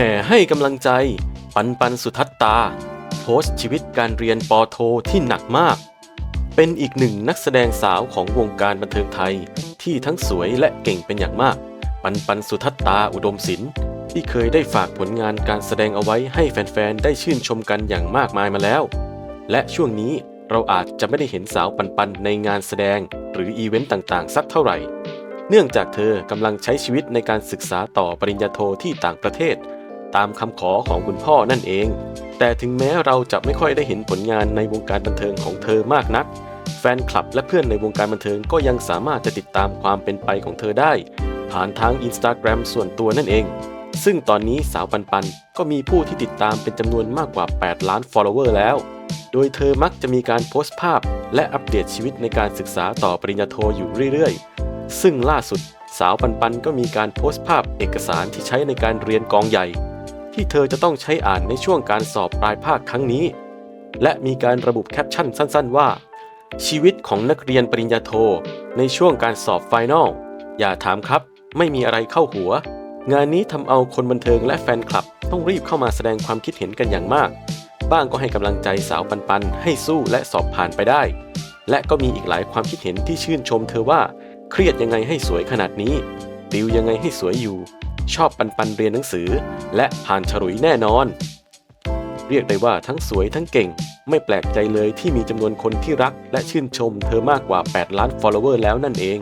ห่ให้กำลังใจ ปันปันสุทัตตา โพสต์ชีวิตการเรียนปอโทที่หนักมาก เป็นอีกหนึ่งนักแสดงสาวของวงการบันเทิงไทย ที่ทั้งสวยและเก่งเป็นอย่างมาก ปันปันสุทัตตาอุดมศิลป์ที่เคยได้ฝากผลงานการแสดงเอาไว้ให้แฟนๆ ได้ชื่นชมกันอย่างมากมายมาแล้ว และช่วงนี้เราอาจจะไม่ได้เห็นสาวปันปันในงานแสดง หรืออีเวนต์ต่างๆ สักเท่าไหร่ เนื่องจากเธอกำลังใช้ชีวิตในการศึกษาต่อปริญญาโทที่ต่างประเทศ ตามคำขอของคุณพ่อนั่นเอง แต่ถึงแม้เราจะไม่ค่อยได้เห็นผลงานในวงการบันเทิงของเธอมากนัก แฟนคลับและเพื่อนในวงการบันเทิงก็ยังสามารถจะติดตามความเป็นไปของเธอได้ ผ่านทางอินสตาแกรมส่วนตัวนั่นเอง ซึ่งตอนนี้สาวปันปันก็มีผู้ที่ติดตามเป็นจำนวนมากกว่า 8 ล้าน follower แล้ว โดยเธอมักจะมีการโพสต์ภาพ และอัปเดตชีวิตในการศึกษาต่อปริญญาโทอยู่เรื่อยๆ ซึ่งล่าสุดสาวปันปันก็มีการโพสต์ภาพเอกสารที่ใช้ในการเรียนกองใหญ่ ที่เธอจะต้องใช้อ่านในช่วงการสอบปลายภาคครั้งนี้ และมีการระบุแคปชั่นสั้นๆว่า ชีวิตของนักเรียนปริญญาโท ในช่วงการสอบไฟนอลอย่าถามครับ ไม่มีอะไรเข้าหัว งานนี้ทำเอาคนบันเทิงและแฟนคลับ ต้องรีบเข้ามาแสดงความคิดเห็นกันอย่างมาก บ้างก็ให้กำลังใจสาวปันปันให้สู้และสอบผ่านไปได้ และก็มีอีกหลายความคิดเห็นที่ชื่นชมเธอว่า เครียดยังไงให้สวยขนาดนี้ติวยังไงให้สวยอยู่ ชอบปันปันเรียนหนังสือ และผ่านฉลุยแน่นอน เรียกได้ว่าทั้งสวยทั้งเก่ง ไม่แปลกใจเลยที่มีจำนวนคนที่รัก และชื่นชมเธอมากกว่า 8 ล้าน follower แล้วนั่นเอง